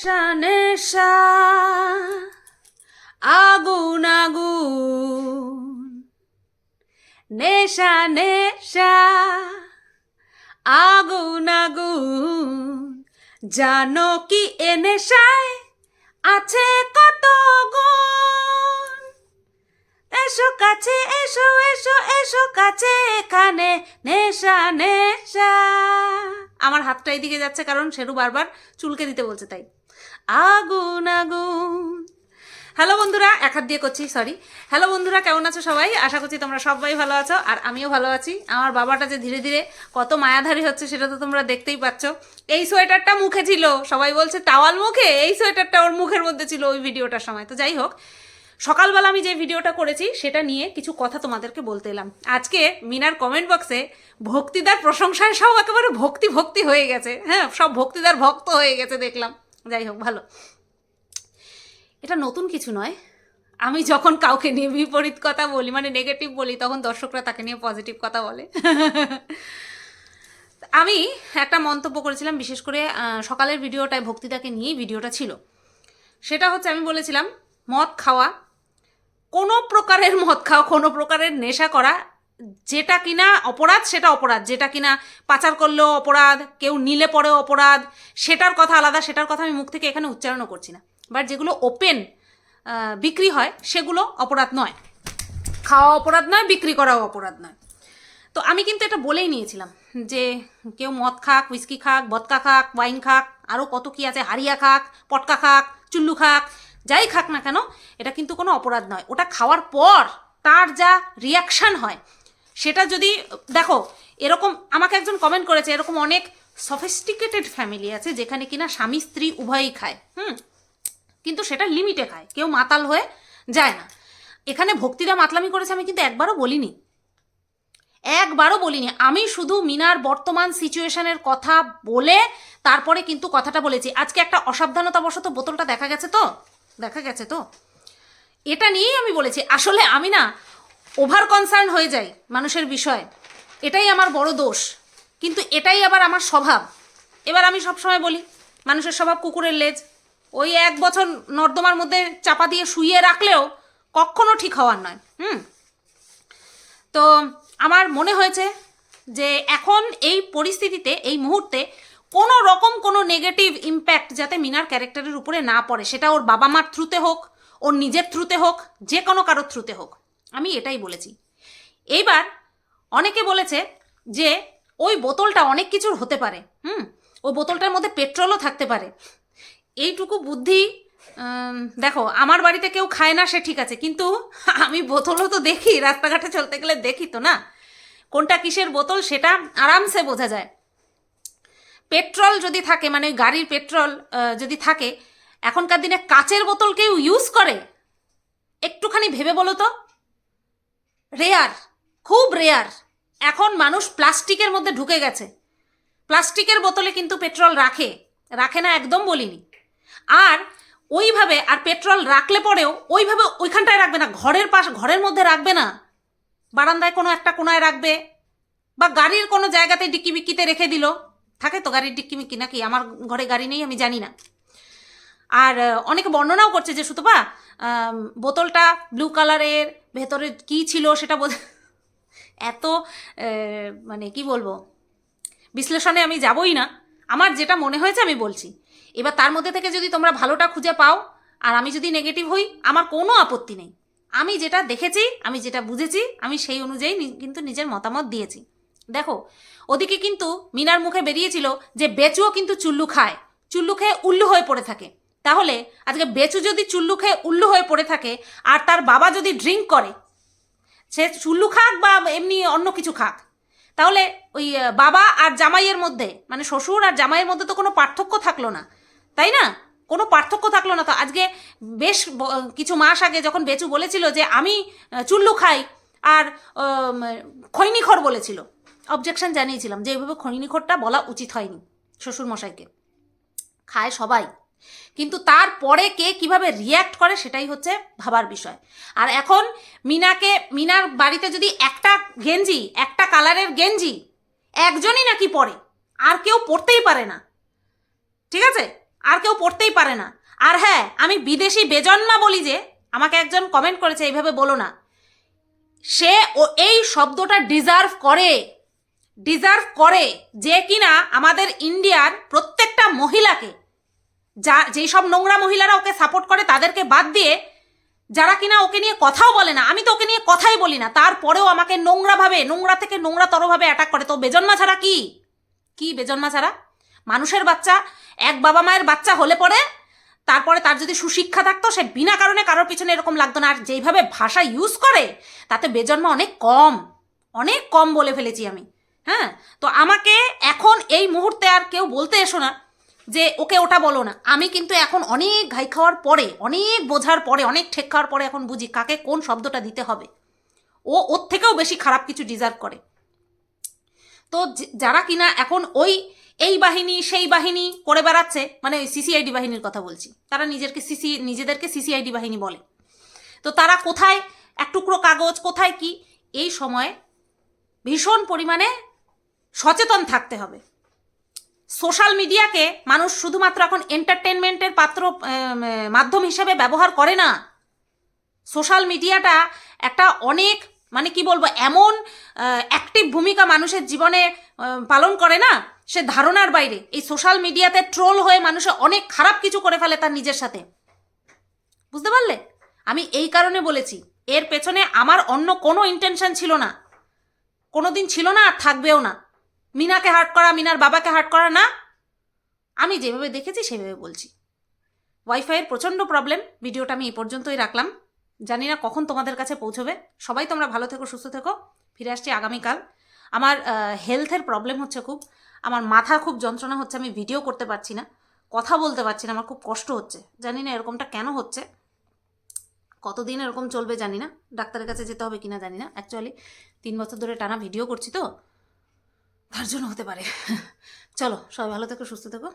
নেশা নেশা আগুন আগুন। নেশা নেশা, আগুন আগুন। জানো কি এ নেশায় আছে কত গুণ? এসো কাছে, এসো এসো এসো কাছে এখানে। নেশা নেশা। আমার হাতটা এইদিকে যাচ্ছে কারণ শেরু বারবার চুলকে দিতে বলছে তাই। আগুন আগুন। হ্যালো বন্ধুরা, এক হাত দিয়ে করছি সরি হ্যালো বন্ধুরা, কেমন আছো সবাই? আশা করছি তোমরা সবাই ভালো আছো, আর আমিও ভালো আছি। আমার বাবাটা যে ধীরে ধীরে কত মায়াধারী হচ্ছে সেটা তো তোমরা দেখতেই পাচ্ছ। এই সোয়েটারটা মুখে ছিল, সবাই বলছে টাওয়াল মুখে, এই সোয়েটারটা ওর মুখের মধ্যে ছিল ওই ভিডিওটার সময়। তো যাই হোক সকালবেলা আমি যে ভিডিওটা করেছি, সেটা নিয়ে কিছু কথা তোমাদেরকে বলতে এলাম। আজকে মিনার কমেন্ট বক্সে ভক্তিদার প্রশংসায় সব একেবারে ভক্তি ভক্তি হয়ে গেছে। হ্যাঁ সব ভক্তিদার ভক্ত হয়ে গেছে দেখলাম। যাই হোক, ভালো। এটা নতুন কিছু নয়। আমি যখন কাউকে নিয়ে বিপরীত কথা বলি মানে নেগেটিভ বলি, তখন দর্শকরা তাকে নিয়ে পজিটিভ কথা বলে। আমি একটা মন্তব্য করেছিলাম, বিশেষ করে সকালের ভিডিওটায় ভক্তিদাকে নিয়েই ভিডিওটা ছিল। সেটা হচ্ছে, আমি বলেছিলাম, মদ খাওয়া কোনো প্রকারের মদ খাওয়া কোনো প্রকারের নেশা করা, যেটা কিনা অপরাধ, সেটা অপরাধ। যেটা কিনা পাচার করলেও অপরাধ, কেউ নিলে পরেও অপরাধ, সেটার কথা আলাদা, সেটার কথা আমি মুখ থেকে এখানে উচ্চারণও করছি না। বাট যেগুলো ওপেন বিক্রি হয়, সেগুলো অপরাধ নয়। খাওয়া অপরাধ নয়, বিক্রি করাও অপরাধ নয়। তো আমি কিন্তু এটা বলেই নিয়েছিলাম যে কেউ মদ খাক উইস্কি খাক বদকা খাক ওয়াইন খাক আরও কত কি আছে, হারিয়া খাক, পটকা খাক, চুল্লু খাক যাই খাক না কেন, এটা কিন্তু কোনো অপরাধ নয়। ওটা খাওয়ার পর তার যা রিয়াকশান হয়, সেটা যদি, দেখো, এরকম আমাকে একজন কমেন্ট করেছে, এরকম অনেক সফিস্টিকেটেড ফ্যামিলি আছে যেখানে কিনা স্বামী স্ত্রী উভয়ই খায়, হুম? কিন্তু সেটা লিমিটে খায়, কেউ মাতাল হয়ে যায় না। এখানে ভক্তিরা মাতলামি করেছে, আমি কিন্তু একবারও বলিনি। একবারও বলিনি। আমি শুধু মিনার বর্তমান সিচুয়েশনের কথা বলে তারপরে কিন্তু কথাটা বলেছি। আজকে একটা অসাবধানতাবশত বোতলটা দেখা গেছে তো? দেখা গেছে তো? এটা নিয়েই আমি বলেছি, আসলে আমি না ওভার কনসার্ন হয়ে যাই মানুষের বিষয়। এটাই আমার বড় দোষ, কিন্তু এটাই আবার আমার স্বভাব। এবার আমি সবসময় বলি, মানুষের স্বভাব কুকুরের লেজ। ওই এক বছর নর্দমার মধ্যে চাপা দিয়ে শুইয়ে রাখলেও কখনো ঠিক হওয়ার নয়, হুম? তো আমার মনে হয়েছে যে এখন এই পরিস্থিতিতে, এই মুহূর্তে কোনো রকম কোনো নেগেটিভ ইম্প্যাক্ট যাতে মিনার ক্যারেক্টারের উপরে না পড়ে, সেটা ওর বাবা মার থ্রুতে হোক, ওর নিজের থ্রুতে হোক, যে কোনো কারোর থ্রুতে হোক। আমি এটাই বলেছি। এইবার অনেকে বলেছে যে ওই বোতলটা অনেক কিছুর হতে পারে, হুম? ওই বোতলটার মধ্যে পেট্রোলও থাকতে পারে। এইটুকু বুদ্ধি দেখো, আমার বাড়িতে কেউ খায় না, সে ঠিক আছে, কিন্তু আমি বোতলও তো দেখি, রাস্তাঘাটে চলতে গেলে দেখি তো না। কোনটা কিসের বোতল, সেটা আরামসে বোঝা যায়। পেট্রোল যদি থাকে মানে গাড়ির পেট্রোল যদি থাকে, এখনকার দিনে কাচের বোতল কেউ ইউজ করে। একটুখানি ভেবে বলো তো। রেয়ার খুব রেয়ার এখন মানুষ প্লাস্টিকের মধ্যে ঢুকে গেছে। প্লাস্টিকের বোতলে কিন্তু পেট্রোল রাখে। রাখে না একদম বলিনি। আর ওইভাবে, আর পেট্রোল রাখলে পরেও ওইভাবে ওইখানটায় রাখবে না, ঘরের পাশ, ঘরের মধ্যে রাখবে না। বারান্দায় কোনো একটা কোনায় রাখবে বা গাড়ির কোনো জায়গাতে ডিকি বিক্কিতে রেখে দিল। থাকে তো গাড়ির ডিক্কি মিক্কি নাকি? আমার ঘরে গাড়ি নেই, আমি জানি না। আর অনেকে বর্ণনাও করছে যে, সুতপা বোতলটা ব্লু কালারের ভেতরে কি ছিল সেটা বোঝ এত মানে কি বলব? বিশ্লেষণে আমি যাবই না। আমার যেটা মনে হয়েছে আমি বলছি। এবার তার মধ্যে থেকে যদি তোমরা ভালোটা খুঁজে পাও, আর আমি যদি নেগেটিভ হই, আমার কোনো আপত্তি নেই। আমি যেটা দেখেছি, আমি যেটা বুঝেছি, আমি সেই অনুযায়ী কিন্তু নিজের মতামত দিয়েছি। দেখো, ওদিকে কিন্তু মিনার মুখে বেরিয়েছিল যে বেচুও কিন্তু চুল্লু খায়। চুল্লু খেয়ে উল্লু হয়ে পড়ে থাকে। তাহলে আজকে বেচু যদি চুল্লু খেয়ে উল্লু হয়ে পড়ে থাকে আর তার বাবা যদি ড্রিঙ্ক করে, সে চুল্লু খাক বা এমনি অন্য কিছু খাক, তাহলে ওই বাবা আর জামাইয়ের মধ্যে মানে শ্বশুর আর জামাইয়ের মধ্যে তো কোনো পার্থক্য থাকল না। তাই না? কোনো পার্থক্য থাকল না। তো আজকে বেশ কিছু মাস আগে যখন বেচু বলেছিল যে আমি চুল্লু খাই আর খৈনিখর বলেছিল অবজেকশন জানিয়েছিলাম যে এইভাবে খৈনিখরটা বলা উচিত হয়নি শ্বশুরমশাইকে। খায় সবাই। কিন্তু তারপরে কে কীভাবে রিয়্যাক্ট করে সেটাই হচ্ছে ভাবার বিষয়। আর এখন মিনাকে, মিনার বাড়িতে যদি একটা গেঞ্জি, একটা কালারের গেঞ্জি, একজনই নাকি পরে, আর কেউ পরতেই পারে না। ঠিক আছে? আর কেউ পড়তেই পারে না। আর হ্যাঁ আমি বিদেশি বেজন্মা বলি যে, আমাকে একজন কমেন্ট করেছে, এইভাবে বলো না। সে ও এই শব্দটা ডিজার্ভ করে। ডিজার্ভ করে যে কিনা আমাদের ইন্ডিয়ার প্রত্যেকটা মহিলাকে, যা, যেই সব নোংরা মহিলারা ওকে সাপোর্ট করে তাদেরকে বাদ দিয়ে যারা কিনা ওকে নিয়ে কথাও বলে না, আমি তো ওকে নিয়ে কথাই বলি না, তারপরেও আমাকে নোংরাভাবে, নোংরা থেকে নোংরা তরভাবে অ্যাটাক করে। তো বেজন্মা ছাড়া কি? কি বেজন্মা ছাড়া? মানুষের বাচ্চা, এক বাবা মায়ের বাচ্চা হলে পরে তারপরে তার যদি সুশিক্ষা থাকতো, সে বিনা কারণে কারোর পিছনে এরকম লাগতো না। আর যেইভাবে ভাষা ইউজ করে, তাতে বেজন্মা অনেক কম অনেক কম বলে ফেলেছি আমি। হ্যাঁ? তো আমাকে এখন এই মুহূর্তে আর কেউ বলতে এসো না যে ওকে ওটা বলো না। আমি কিন্তু এখন অনেক ঘাই খাওয়ার পরে, অনেক বোঝার পরে, অনেক ঠেক খাওয়ার পরে এখন বুঝি কাকে কোন শব্দটা দিতে হবে। ও ওর থেকেও বেশি খারাপ কিছু ডিজার্ভ করে। তো যারা কিনা এখন ওই, এই বাহিনী, সেই বাহিনী করে বেড়াচ্ছে মানে ওই সিসিআইডি বাহিনীর কথা বলছি, তারা নিজেরকে সিসি নিজেদেরকে সিসিআইডি বাহিনী বলে। তো তারা কোথায় এক টুকরো কাগজ, কোথায় কি? এই সময়ে ভীষণ পরিমাণে সচেতন থাকতে হবে। সোশ্যাল মিডিয়াকে মানুষ শুধুমাত্র এখন এন্টারটেনমেন্টের পাত্র মাধ্যম হিসেবে ব্যবহার করে না। সোশ্যাল মিডিয়াটা একটা অনেক মানে কি বলব, এমন অ্যাক্টিভ ভূমিকা মানুষের জীবনে পালন করে না, সে ধারণার বাইরে। এই সোশ্যাল মিডিয়াতে ট্রোল হয়ে মানুষে অনেক খারাপ কিছু করে ফেলে তার নিজের সাথে। বুঝতে পারলে? আমি এই কারণে বলেছি, এর পেছনে আমার অন্য কোনো ইন্টেনশন ছিল না। কোনো দিন ছিল না আর থাকবেও না। মিনাকে হার্ট করা, মিনার বাবাকে হার্ট করা না। আমি যেভাবে দেখেছি, সেভাবে বলছি। ওয়াইফাইয়ের প্রচণ্ড প্রবলেম ভিডিওটা আমি এই পর্যন্তই রাখলাম। জানি না কখন তোমাদের কাছে পৌঁছবে। সবাই তোমরা ভালো থেকো, সুস্থ থেকো। ফিরে আসছি আগামীকাল। আমার হেলথের প্রবলেম হচ্ছে খুব। আমার মাথা খুব যন্ত্রণা হচ্ছে, আমি ভিডিও করতে পারছি না। কথা বলতে পারছি না, আমার খুব কষ্ট হচ্ছে। জানি না এরকমটা কেন হচ্ছে। কতদিন এরকম চলবে জানি না। ডাক্তারের কাছে যেতে হবে কিনা জানি না। অ্যাকচুয়ালি তিন বছর ধরে টানা ভিডিও করছি তো। তার জন্য হতে পারে। চলো সবাই ভালো থেকো সুস্থ থেকো।